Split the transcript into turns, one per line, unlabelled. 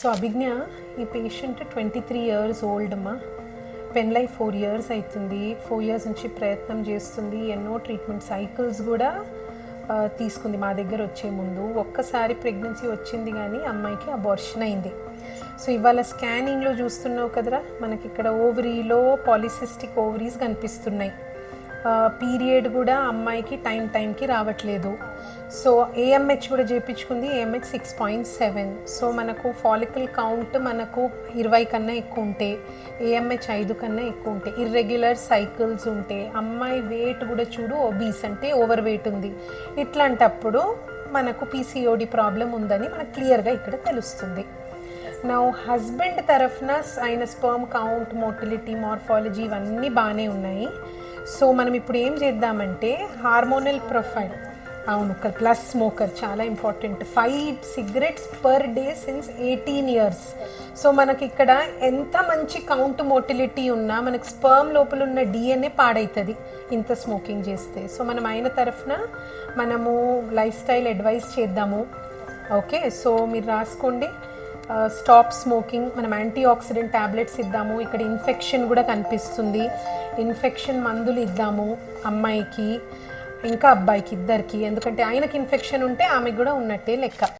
So Abhijna ఈ patient twenty three years old అమ్మా. Life four years అవుతుంది ఫోర్ ఇయర్స్ నుంచి ప్రయత్నం చేస్తుంది. ఎన్నో ట్రీట్మెంట్ సైకిల్స్ కూడా తీసుకుంది మా దగ్గర వచ్చే ముందు. ఒక్కసారి ప్రెగ్నెన్సీ వచ్చింది కానీ అమ్మాయికి అబార్షన్ అయింది. సో ఇవాళ స్కానింగ్లో చూస్తున్నావు కదరా మనకి ఇక్కడ ఓవరీలో పాలిసిస్టిక్ ఓవరీస్ కనిపిస్తున్నాయి. పీరియడ్ కూడా అమ్మాయికి టైం టైంకి రావట్లేదు. సో ఏఎంహెచ్ కూడా చేయించుకుంది AMH six point seven so మనకు ఫాలికల్ కౌంట్ మనకు ఇరవై కన్నా ఎక్కువ ఉంటే ఏఎంహెచ్ ఐదు కన్నా ఎక్కువ ఉంటే ఇర్రెగ్యులర్ సైకిల్స్ ఉంటే అమ్మాయి వెయిట్ కూడా చూడు ఓబీస్ అంటే ఓవర్ వెయిట్ ఉంది. ఇట్లాంటప్పుడు మనకు పీసీఓడి ప్రాబ్లం ఉందని మనకు క్లియర్గా ఇక్కడ తెలుస్తుంది. నా హస్బెండ్ తరఫున ఆయన స్పర్మ్ కౌంట్ మోటిలిటీ మార్ఫాలజీ ఇవన్నీ బాగానే ఉన్నాయి. సో మనం ఇప్పుడు ఏం చేద్దామంటే హార్మోనల్ ప్రొఫైల్ అవును ప్లస్ స్మోకర్ చాలా important five cigarettes per day since eighteen years so మనకి ఇక్కడ ఎంత మంచి కౌంట్ మోటిలిటీ ఉన్నా మనకి స్పర్మ్ లోపల ఉన్న డిఎన్ఏ పాడవుతుంది ఇంత స్మోకింగ్ చేస్తే. సో మనం ఆయన తరఫున మనము లైఫ్ స్టైల్ అడ్వైస్ చేద్దాము. ఓకే సో మీరు రాసుకోండి. స్టాప్ స్మోకింగ్ మనం యాంటీ ఆక్సిడెంట్ ట్యాబ్లెట్స్ ఇద్దాము. ఇక్కడ ఇన్ఫెక్షన్ కూడా కనిపిస్తుంది. ఇన్ఫెక్షన్ మందులు ఇద్దాము అమ్మాయికి ఇంకా అబ్బాయికి ఇద్దరికి. ఎందుకంటే ఆయనకి ఇన్ఫెక్షన్ ఉంటే ఆమెకు కూడా ఉన్నట్టే లెక్క.